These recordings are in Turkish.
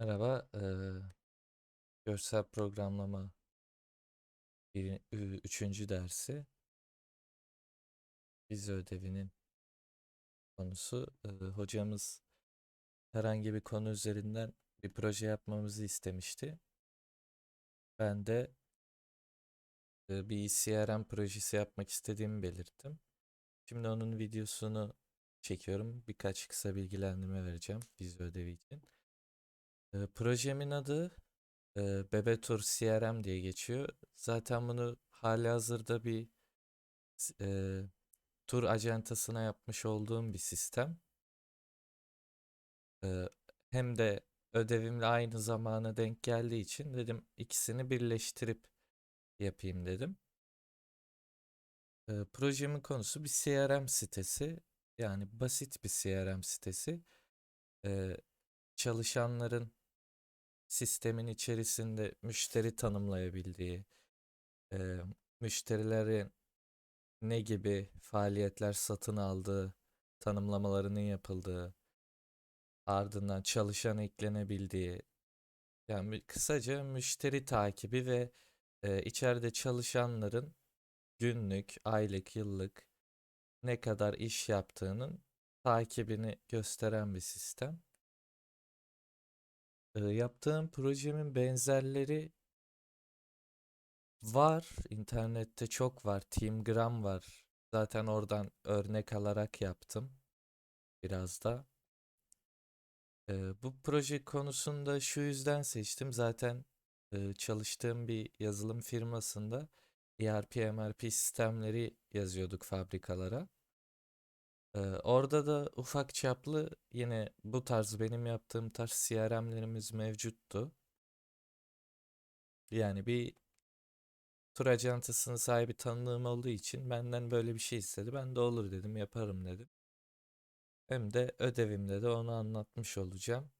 Merhaba, eee, görsel programlama bir, üçüncü dersi vize ödevinin konusu. Eee, hocamız herhangi bir konu üzerinden bir proje yapmamızı istemişti. Ben de eee, bir CRM projesi yapmak istediğimi belirttim. Şimdi onun videosunu çekiyorum. Birkaç kısa bilgilendirme vereceğim vize ödevi için. Eee, projemin adı eee Bebetur CRM diye geçiyor. Zaten bunu halihazırda bir s- eee, tur acentasına yapmış olduğum bir sistem. Eee, hem de ödevimle aynı zamana denk geldiği için dedim ikisini birleştirip yapayım dedim. Eee, projemin konusu bir CRM sitesi. Yani basit bir CRM sitesi. Eee, çalışanların sistemin içerisinde müşteri tanımlayabildiği, eee, müşterilerin ne gibi faaliyetler satın aldığı, tanımlamalarının yapıldığı, ardından çalışan eklenebildiği, yani kısaca müşteri takibi ve e, içeride çalışanların günlük, aylık, yıllık ne kadar iş yaptığının takibini gösteren bir sistem. E, yaptığım projemin benzerleri var, internette çok var, Teamgram var. Zaten oradan örnek alarak yaptım biraz da. Ee, bu proje konusunda şu yüzden seçtim. Zaten e, çalıştığım bir yazılım firmasında ERP, MRP sistemleri yazıyorduk fabrikalara. Ee, orada da ufak çaplı yine bu tarz benim yaptığım tarz CRM'lerimiz mevcuttu. Yani bir tur ajantasının sahibi tanıdığım olduğu için benden böyle bir şey istedi. Ben de olur dedim, yaparım dedim. Hem de ödevimde de onu anlatmış olacağım.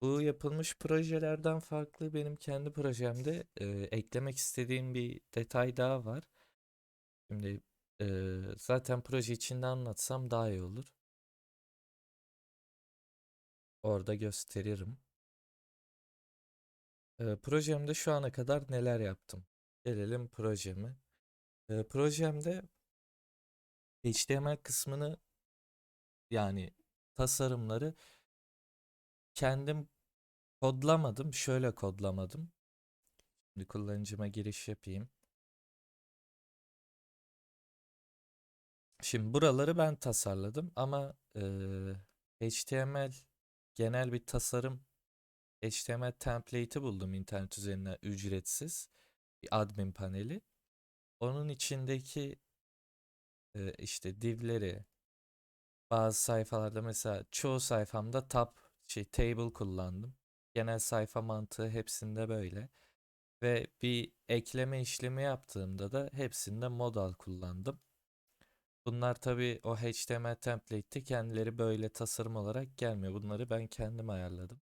Bu yapılmış projelerden farklı benim kendi projemde e, eklemek istediğim bir detay daha var. Şimdi zaten proje içinde anlatsam daha iyi olur. Orada gösteririm. E, projemde şu ana kadar neler yaptım? Gelelim projeme. E, projemde HTML kısmını yani tasarımları kendim kodlamadım. Şöyle kodlamadım. Şimdi kullanıcıma giriş yapayım. Şimdi buraları ben tasarladım ama eee, HTML genel bir tasarım HTML template'i buldum internet üzerinden ücretsiz bir admin paneli. Onun içindeki eee, işte divleri bazı sayfalarda mesela çoğu sayfamda tab şey table kullandım. Genel sayfa mantığı hepsinde böyle ve bir ekleme işlemi yaptığımda da hepsinde modal kullandım. Bunlar tabii o HTML template'te kendileri böyle tasarım olarak gelmiyor. Bunları ben kendim ayarladım.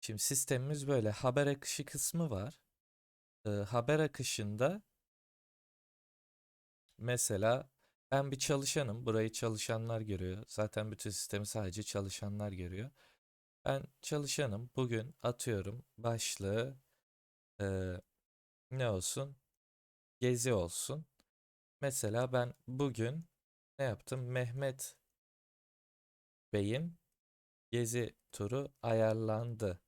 Şimdi sistemimiz böyle. Haber akışı kısmı var. Ee, haber akışında mesela ben bir çalışanım. Burayı çalışanlar görüyor. Zaten bütün sistemi sadece çalışanlar görüyor. Ben çalışanım. Bugün atıyorum başlığı ee, ne olsun? Gezi olsun. Mesela ben bugün ne yaptım? Mehmet Bey'in gezi turu ayarlandı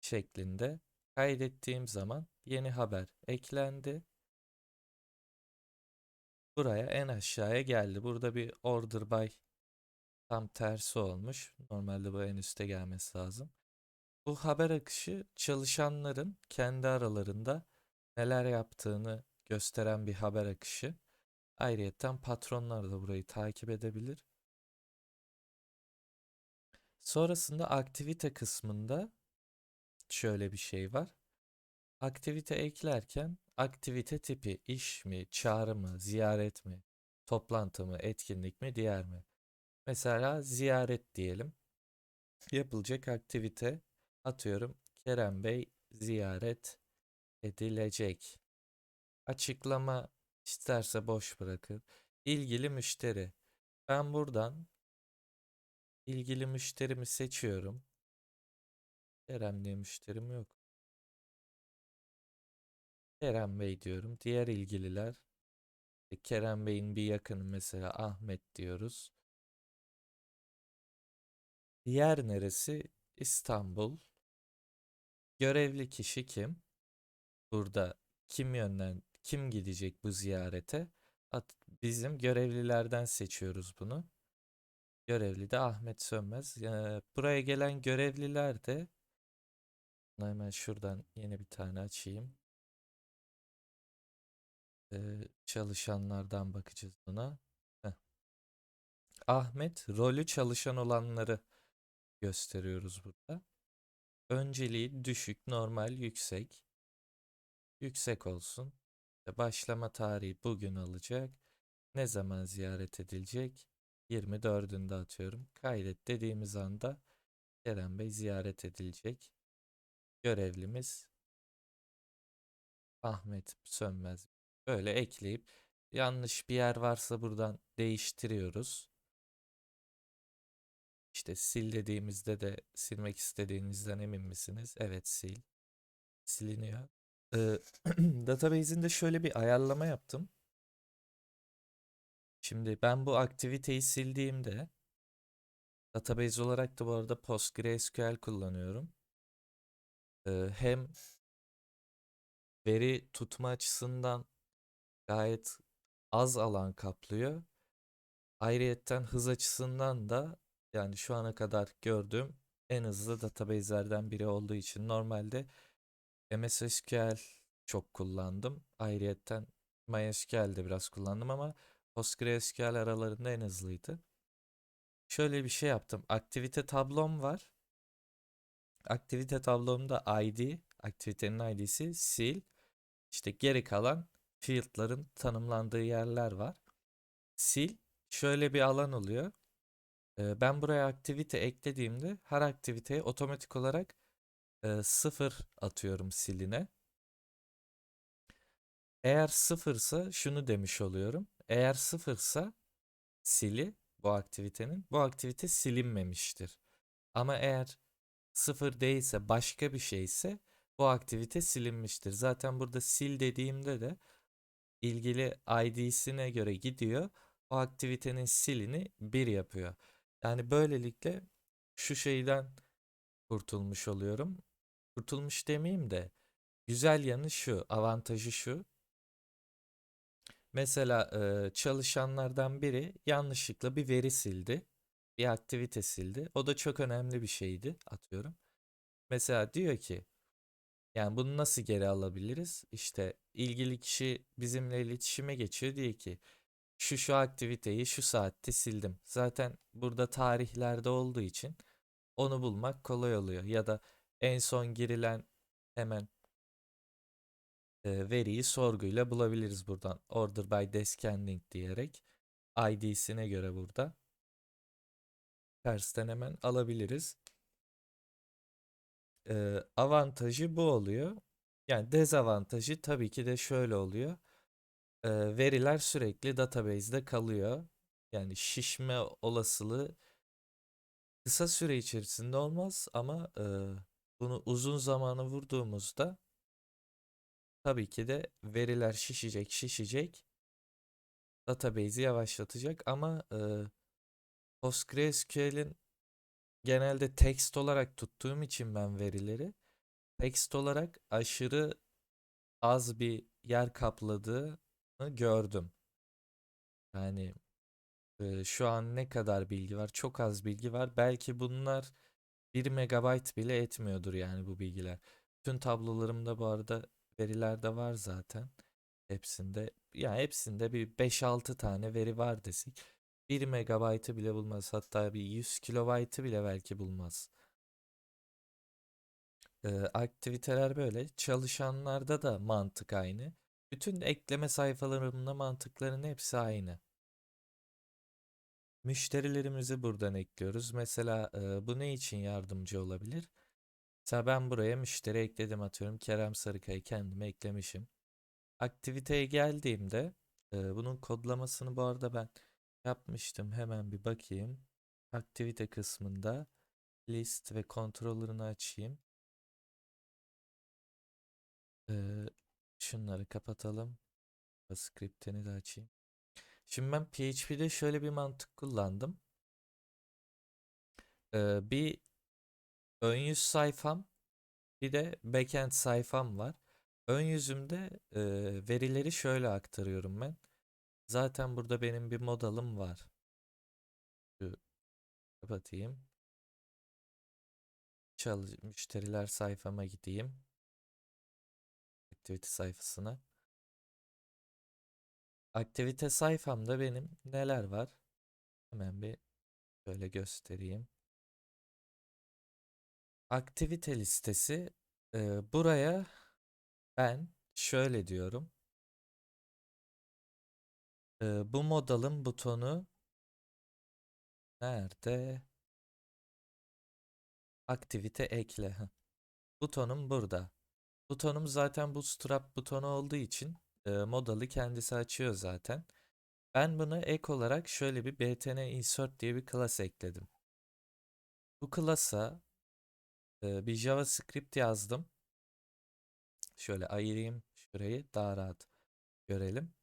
şeklinde kaydettiğim zaman yeni haber eklendi. Buraya en aşağıya geldi. Burada bir order by tam tersi olmuş. Normalde bu en üste gelmesi lazım. Bu haber akışı çalışanların kendi aralarında neler yaptığını gösteren bir haber akışı. Ayrıyeten patronlar da burayı takip edebilir. Sonrasında aktivite kısmında şöyle bir şey var. Aktivite eklerken aktivite tipi iş mi, çağrı mı, ziyaret mi, toplantı mı, etkinlik mi, diğer mi? Mesela ziyaret diyelim. Yapılacak aktivite atıyorum Kerem Bey ziyaret edilecek. Açıklama isterse boş bırakın. İlgili müşteri. Ben buradan ilgili müşterimi seçiyorum. Kerem diye müşterim yok. Kerem Bey diyorum. Diğer ilgililer. E, Kerem Bey'in bir yakını mesela Ahmet diyoruz. Yer neresi? İstanbul. Görevli kişi kim? Burada kim yönden kim gidecek bu ziyarete? At, bizim görevlilerden seçiyoruz bunu. Görevli de Ahmet Sönmez. Ee, buraya gelen görevliler de hemen şuradan yeni bir tane açayım. Ee, çalışanlardan bakacağız buna. Heh. Ahmet rolü çalışan olanları gösteriyoruz burada. Önceliği düşük, normal, yüksek. Yüksek olsun. Başlama tarihi bugün alacak. Ne zaman ziyaret edilecek? 24'ünde atıyorum. Kaydet dediğimiz anda Kerem Bey ziyaret edilecek. Görevlimiz Ahmet Sönmez. Böyle ekleyip yanlış bir yer varsa buradan değiştiriyoruz. İşte sil dediğimizde de silmek istediğinizden emin misiniz? Evet sil. Siliniyor. Ee, database'in de şöyle bir ayarlama yaptım. Şimdi ben bu aktiviteyi sildiğimde database olarak da bu arada PostgreSQL kullanıyorum. Ee, hem veri tutma açısından gayet az alan kaplıyor. Ayrıyetten hız açısından da yani şu ana kadar gördüğüm en hızlı database'lerden biri olduğu için normalde MS SQL çok kullandım. Ayrıyetten MySQL de biraz kullandım ama PostgreSQL aralarında en hızlıydı. Şöyle bir şey yaptım. Aktivite tablom var. Aktivite tablomda ID, aktivitenin ID'si sil. İşte geri kalan field'ların tanımlandığı yerler var. Sil şöyle bir alan oluyor. Ben buraya aktivite eklediğimde her aktiviteye otomatik olarak e, sıfır atıyorum siline. Eğer sıfırsa şunu demiş oluyorum. Eğer sıfırsa sili bu aktivitenin bu aktivite silinmemiştir. Ama eğer sıfır değilse başka bir şeyse bu aktivite silinmiştir. Zaten burada sil dediğimde de ilgili ID'sine göre gidiyor. O aktivitenin silini 1 yapıyor. Yani böylelikle şu şeyden kurtulmuş oluyorum. Kurtulmuş demeyeyim de güzel yanı şu, avantajı şu. Mesela çalışanlardan biri yanlışlıkla bir veri sildi. Bir aktivite sildi. O da çok önemli bir şeydi atıyorum. Mesela diyor ki yani bunu nasıl geri alabiliriz? İşte ilgili kişi bizimle iletişime geçiyor diyor ki şu şu aktiviteyi şu saatte sildim. Zaten burada tarihlerde olduğu için onu bulmak kolay oluyor. Ya da en son girilen hemen e, veriyi sorguyla bulabiliriz buradan. Order by descending diyerek ID'sine göre burada tersten hemen alabiliriz. E, avantajı bu oluyor. Yani dezavantajı tabii ki de şöyle oluyor. E, veriler sürekli database'de kalıyor. Yani şişme olasılığı kısa süre içerisinde olmaz ama e, bunu uzun zamanı vurduğumuzda tabii ki de veriler şişecek, şişecek. Database'i yavaşlatacak ama e, PostgreSQL'in genelde text olarak tuttuğum için ben verileri text olarak aşırı az bir yer kapladığını gördüm. Yani e, şu an ne kadar bilgi var? Çok az bilgi var. Belki bunlar 1 megabayt bile etmiyordur yani bu bilgiler. Bütün tablolarımda bu arada veriler de var zaten. Hepsinde yani hepsinde bir 5-6 tane veri var desek 1 megabaytı bile bulmaz. Hatta bir 100 kilobaytı bile belki bulmaz. Ee, aktiviteler böyle. Çalışanlarda da mantık aynı. Bütün ekleme sayfalarımda mantıkların hepsi aynı. Müşterilerimizi buradan ekliyoruz. Mesela e, bu ne için yardımcı olabilir? Mesela ben buraya müşteri ekledim atıyorum. Kerem Sarıkay'ı kendime eklemişim. Aktiviteye geldiğimde e, bunun kodlamasını bu arada ben yapmıştım. Hemen bir bakayım. aktivite kısmında list ve controller'ını açayım. Ee, şunları kapatalım. Script'ini de açayım. Şimdi ben PHP'de şöyle bir mantık kullandım. Ee, bir ön yüz sayfam bir de backend sayfam var. Ön yüzümde e, verileri şöyle aktarıyorum ben. Zaten burada benim bir modalım var. Şu kapatayım. Çalış müşteriler sayfama gideyim. Activity sayfasına. Aktivite sayfamda benim neler var? Hemen bir şöyle göstereyim. Aktivite listesi e, buraya ben şöyle diyorum. E, bu modalın butonu nerede? Aktivite ekle. Butonum burada. Butonum zaten Bootstrap butonu olduğu için e, modalı kendisi açıyor zaten. Ben buna ek olarak şöyle bir btn insert diye bir class ekledim. Bu class'a e, bir JavaScript yazdım. Şöyle ayırayım şurayı daha rahat görelim.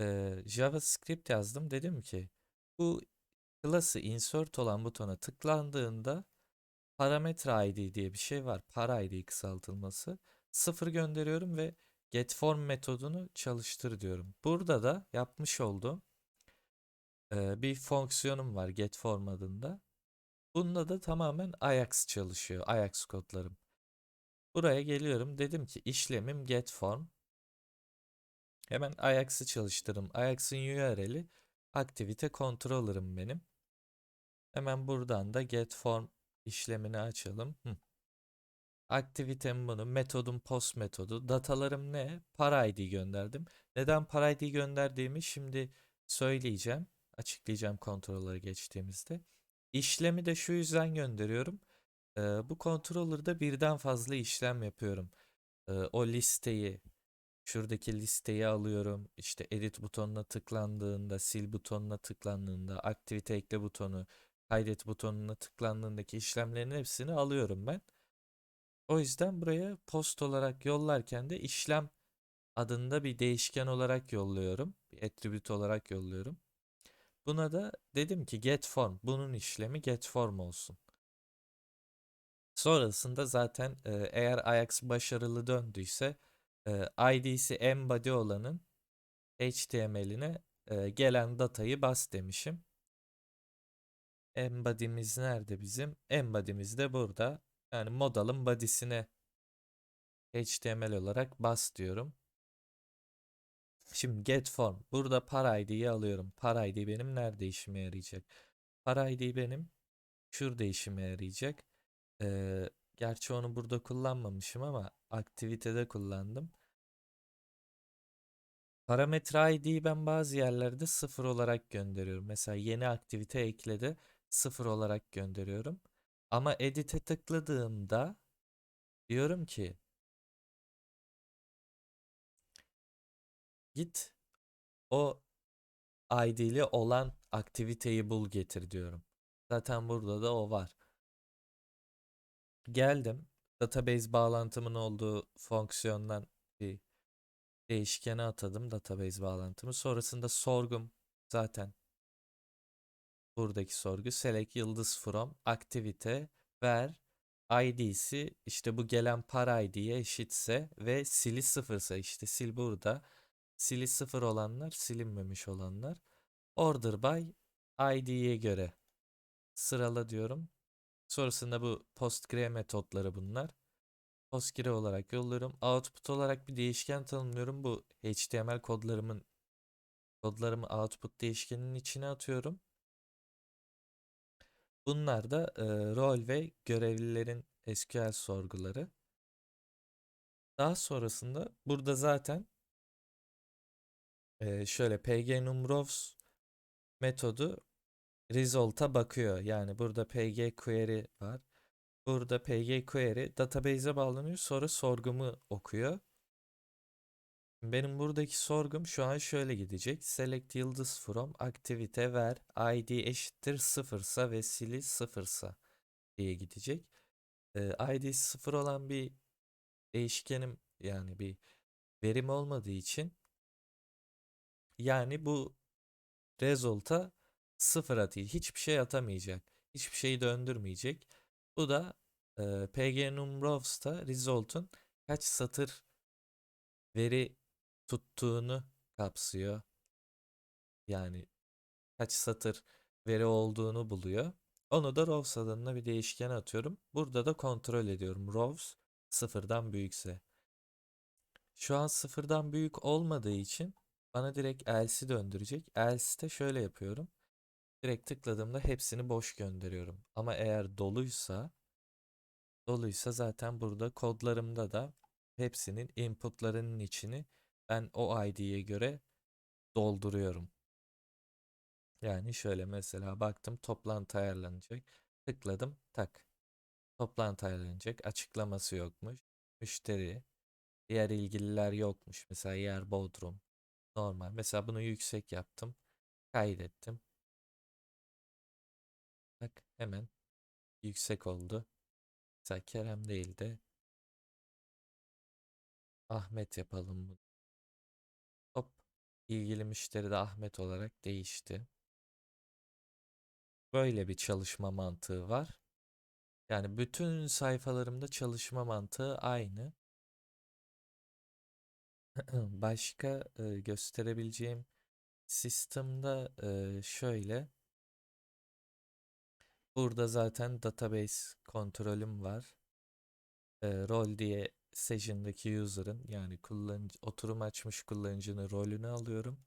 E, JavaScript yazdım. Dedim ki bu class'ı insert olan butona tıklandığında parametre ID diye bir şey var. Para ID kısaltılması. Sıfır gönderiyorum ve getForm metodunu çalıştır diyorum. Burada da yapmış olduğum e, bir fonksiyonum var getForm adında. Bunda da tamamen Ajax çalışıyor. Ajax kodlarım. Buraya geliyorum. Dedim ki işlemim getForm. Hemen Ajax'ı çalıştırırım. Ajax'ın URL'i aktivite controller'ım benim. Hemen buradan da getForm işlemini açalım. Hı. Aktivitem bunu. Metodum post metodu. Datalarım ne? Para ID gönderdim. Neden para ID gönderdiğimi şimdi söyleyeceğim. Açıklayacağım kontrolleri geçtiğimizde. İşlemi de şu yüzden gönderiyorum. Ee, bu controller'da birden fazla işlem yapıyorum. Ee, o listeyi, şuradaki listeyi alıyorum. İşte edit butonuna tıklandığında, sil butonuna tıklandığında, aktivite ekle butonu, kaydet butonuna tıklandığındaki işlemlerin hepsini alıyorum ben. O yüzden buraya post olarak yollarken de işlem adında bir değişken olarak yolluyorum. Bir attribute olarak yolluyorum. Buna da dedim ki get form. Bunun işlemi get form olsun. Sonrasında zaten e, eğer Ajax başarılı döndüyse e, ID'si embody olanın HTML'ine e, gelen datayı bas demişim. Embody'miz nerede bizim? Embody'miz de burada. Yani modalın body'sine HTML olarak bas diyorum. Şimdi get form. Burada par ID'yi alıyorum. Par ID benim nerede işime yarayacak? Par ID benim şurada işime yarayacak. Ee, gerçi onu burada kullanmamışım ama aktivitede kullandım. Parametre ID'yi ben bazı yerlerde sıfır olarak gönderiyorum. Mesela yeni aktivite ekledi sıfır olarak gönderiyorum. Ama edit'e tıkladığımda diyorum ki git o ID'li olan aktiviteyi bul getir diyorum. Zaten burada da o var. Geldim. Database bağlantımın olduğu fonksiyondan bir değişkene atadım database bağlantımı. Sonrasında sorgum zaten buradaki sorgu select yıldız from aktivite ver id'si işte bu gelen par id'ye eşitse ve sili sıfırsa işte sil burada sili sıfır olanlar silinmemiş olanlar order by id'ye göre sırala diyorum. Sonrasında bu postgre metotları bunlar. Postgre olarak yolluyorum. Output olarak bir değişken tanımlıyorum. Bu HTML kodlarımın kodlarımı output değişkeninin içine atıyorum. Bunlar da e, rol ve görevlilerin SQL sorguları. Daha sonrasında burada zaten e, şöyle pgnumRows metodu result'a bakıyor. Yani burada pgquery var. Burada pgquery database'e bağlanıyor sonra sorgumu okuyor. Benim buradaki sorgum şu an şöyle gidecek. Select yıldız from aktivite ver id eşittir sıfırsa ve sili sıfırsa diye gidecek. Ee, id sıfır olan bir değişkenim yani bir verim olmadığı için yani bu result'a sıfır atıyor. Hiçbir şey atamayacak. Hiçbir şeyi döndürmeyecek. Bu da e, pgnumRows'ta result'un kaç satır veri tuttuğunu kapsıyor. Yani kaç satır veri olduğunu buluyor. Onu da rows adında bir değişken atıyorum. Burada da kontrol ediyorum. Rows sıfırdan büyükse. Şu an sıfırdan büyük olmadığı için bana direkt else'i döndürecek. Else'te şöyle yapıyorum. Direkt tıkladığımda hepsini boş gönderiyorum. Ama eğer doluysa doluysa zaten burada kodlarımda da hepsinin inputlarının içini ben o ID'ye göre dolduruyorum. Yani şöyle mesela baktım toplantı ayarlanacak. Tıkladım tak. Toplantı ayarlanacak. Açıklaması yokmuş. Müşteri. Diğer ilgililer yokmuş. Mesela yer Bodrum. Normal. Mesela bunu yüksek yaptım. Kaydettim. Bak hemen yüksek oldu. Mesela Kerem değil de Ahmet yapalım bunu. İlgili müşteri de Ahmet olarak değişti. Böyle bir çalışma mantığı var. Yani bütün sayfalarımda çalışma mantığı aynı. Başka e, gösterebileceğim sistemde e, şöyle. Burada zaten database kontrolüm var. E, rol diye session'daki user'ın yani kullanıcı oturum açmış kullanıcının rolünü alıyorum.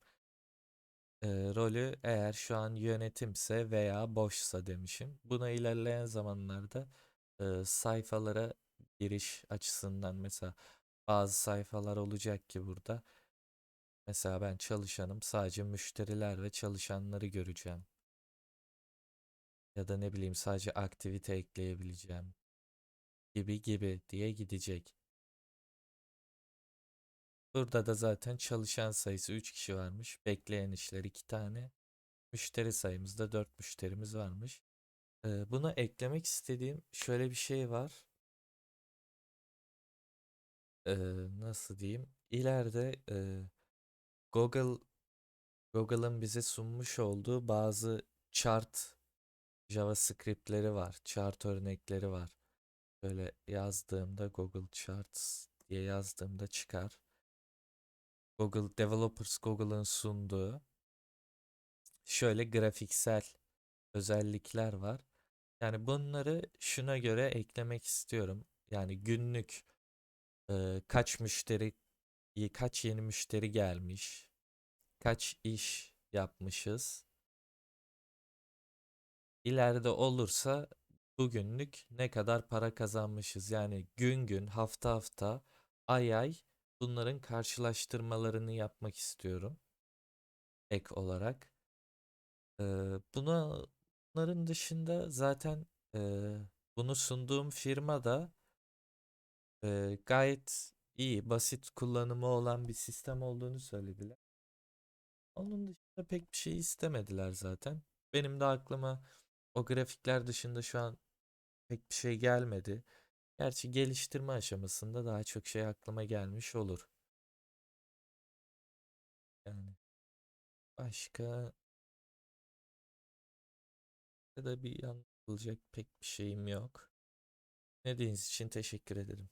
E, rolü eğer şu an yönetimse veya boşsa demişim. Buna ilerleyen zamanlarda e, sayfalara giriş açısından mesela bazı sayfalar olacak ki burada. Mesela ben çalışanım sadece müşteriler ve çalışanları göreceğim. Ya da ne bileyim sadece aktivite ekleyebileceğim gibi gibi diye gidecek. Burada da zaten çalışan sayısı 3 kişi varmış. Bekleyen işler 2 tane. Müşteri sayımızda 4 müşterimiz varmış. Ee, buna eklemek istediğim şöyle bir şey var. Ee, nasıl diyeyim? İleride e, Google Google'ın bize sunmuş olduğu bazı chart JavaScript'leri var. Chart örnekleri var. Böyle yazdığımda Google Charts diye yazdığımda çıkar. Google Developers Google'ın sunduğu şöyle grafiksel özellikler var. Yani bunları şuna göre eklemek istiyorum. Yani günlük e, kaç müşteri kaç yeni müşteri gelmiş, kaç iş yapmışız. İleride olursa bugünlük ne kadar para kazanmışız. Yani gün gün, hafta hafta, ay ay bunların karşılaştırmalarını yapmak istiyorum. Ek olarak. Ee, buna bunların dışında zaten e, bunu sunduğum firma da e, gayet iyi, basit kullanımı olan bir sistem olduğunu söylediler. Onun dışında pek bir şey istemediler zaten. Benim de aklıma o grafikler dışında şu an pek bir şey gelmedi. Gerçi geliştirme aşamasında daha çok şey aklıma gelmiş olur. Yani başka ya da bir yanılacak pek bir şeyim yok. Dediğiniz için teşekkür ederim.